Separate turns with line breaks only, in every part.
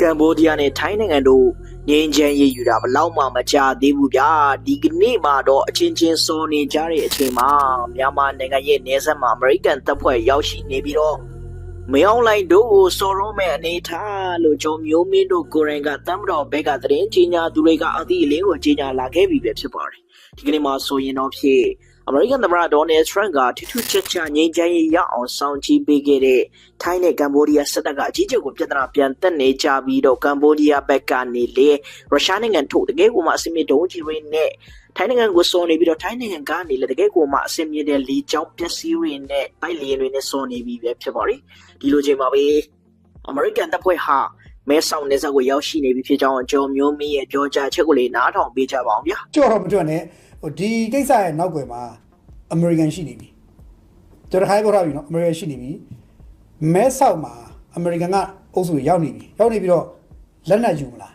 ကမ်ဘောဒီးယားနဲ့ထိုင်းနိုင်ငံတို့ငင်းချမ်းရေးယူတာဘလောက်မှမကြသေးဘူးဗျာဒီကနေ့မှတော့အချင်းချင်းစောနေကြတဲ့အချိန်မှာမြန်မာနိုင်ငံရဲ့နေဆက်မှာအမေရိကန်တပ်ဖွဲ့ရောက်ရှိနေပြီးတော့မင်းအောင်လိုင်တို့ကိုစော်ရုံးမဲ့အနေထားလို့ဂျုံမျိုးမင်းတို့ကိုရင်ကတမ်မတော်ဘက်ကသတင်းကြီးညာသူတွေကအသည့်အလင်းကိုကြီးညာလာခဲ့ပြီပဲဖြစ်ပါတယ်ဒီကနေ့မှဆိုရင်တော့ဖြစ် အမေရိကန်သမ္မတဒေါ်နယ်ထရန့်ကထူးထူးခြားခြားငြိမ်းချမ်းရေးရအောင်ဆောင်ကြည့်ပေးခဲ့တဲ့ထိုင်းနဲ့ကမ္ဘောဒီးယားစစ်တပ်ကအကြီးကျယ်ကိုပြဿနာပြန်တက်နေကြပြီးတော့ကမ္ဘောဒီးယားဘက်ကနေလေရုရှားနိုင်ငံထုတ်တကယ်ကိုမှအစင်မြေဒုံးကြီးတွေနဲ့ထိုင်းနိုင်ငံကိုစောနေပြီးတော့ထိုင်းနိုင်ငံကနေလေတကယ်ကိုမှအစင်မြေတဲ့လီချောင်းပျက်စီးတွေနဲ့ပိုက်လီတွေနဲ့စောနေပြီးပဲဖြစ်ပါလိမ့်ဒီလိုချိန်မှာပဲအမေရိကန်တပ်ဖွဲ့ဟာမဲဆောက်နေဆက်ကိုရောက်ရှိနေပြီဖြစ်ကြောင်းအကျော်မျိုးမင်းရဲ့ပြောကြားချက်ကိုလေနားထောင်ပေးကြပါအောင်ဗျာ
ကြော့တော့မတွက်နဲ့ဟိုဒီကိစ္စရဲ့နောက်ွယ်မှာ အမေရိကန်ရှိနေပြီကျွန်တော်ခိုင်းပြောထားပြီနော်အမေရိကန်ရှိနေပြီမဲဆောက်မှာအမေရိကန်ကအုပ်စုတွေရောက်နေပြီရောက်နေပြီးတော့လက်နက်ယူမလား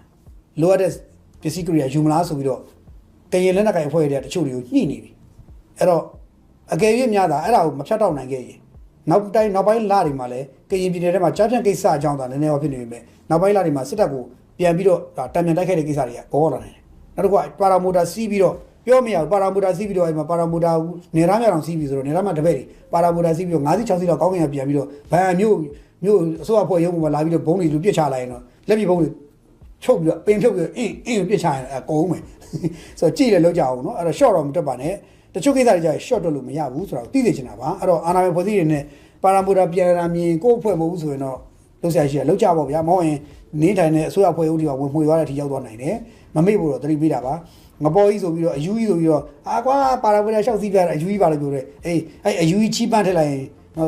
လိုအပ်တဲ့ပစ္စည်းကိရိယာယူမလားဆိုပြီးတော့ကရင်လက်နက်ကိုင်အဖွဲ့တွေတချို့တွေကိုညှိနေပြီအဲ့တော့အကယ်၍များတာအဲ့ဒါကိုမဖြတ်တော့နိုင်ခဲ့ရင်နောက်တိုင်းနောက်ပိုင်းလတွေမှာလည်းကရင်ပြည်နယ်ထဲမှာကြားဖြန့်ကိစ္စအကြောင်းသာနည်းနည်းတော့ဖြစ်နေပြီမဲ့နောက်ပိုင်းလတွေမှာစစ်တပ်ကိုပြန်ပြီးတော့ဒါတံမြန်တိုက်ခိုက်တဲ့ကိစ္စတွေကပေါ်လာနိုင်တယ်နောက်တစ်ခုကပါရာမိုတာစီးပြီးတော့ ပြောမရဘူးပါရာမိုတာစီးပြီးတော့အဲ့မှာပါရာမိုတာနေရမ်းမြောင်စီးပြီးဆိုတော့နေရမ်းမှာတပည့်တွေပါရာမိုတာစီးပြီးတော့9စီ6စီလောက်ကောင်းကင်ကပြန်ပြီးတော့ဗန်မျိုးမျိုးအစိုးရဖွဲ့ရုံးပေါ်မှာလာပြီးတော့ဘုံတွေလူပြစ်ချလိုက်ရင်တော့လက်ပြဘုံတွေချုပ်ပြီးတော့ပင်ဖြုတ်ပြီးတော့အင်းအင်းပြစ်ချရင်အကုန်မယ်ဆိုတော့ကြည့်လေလောက်ကြအောင်နော်အဲ့တော့ short တော့မတက်ပါနဲ့တချို့ကိစ္စတွေကြာ short တက်လို့မရဘူးဆိုတော့သိသိချင်တာပါအဲ့တော့အာနာမဖွဲ့စည်းတွေနဲ့ပါရာမူတာပြန်လာမြင်ကိုယ့်အဖွဲ့မဟုတ်ဘူးဆိုရင်တော့ လောက်ဆရာရှိရလောက်ကြပါဗျာမဟုတ်ရင်နေထိုင်တဲ့အစိုးရဖွဲ့ဦးတွေကဝင်မှွေသွားတဲ့အထိရောက်သွားနိုင်တယ်မမေ့ဘူးတော့သတိပေးတာပါငပေါ်ကြီးဆိုပြီးတော့အယူကြီးဆိုပြီးတော့အာကွာပါရာမူတာရှောက်စီးပြတာအယူကြီးပါလို့ပြောတယ်အေးအဲ့အယူကြီးချီးပန်းထက်လိုက်ရင်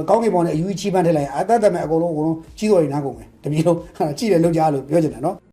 ကောင်းကင်ဘောင်နဲ့အယူကြီးချီးပန်းထက်လိုက်ရင်အသက်သက်မဲ့အကုန်လုံးအကုန်လုံးကြီးတော်နေနားကုန်မယ်တပြေလုံးကြည့်တယ်လောက်ကြလို့ပြောချင်တယ်နော်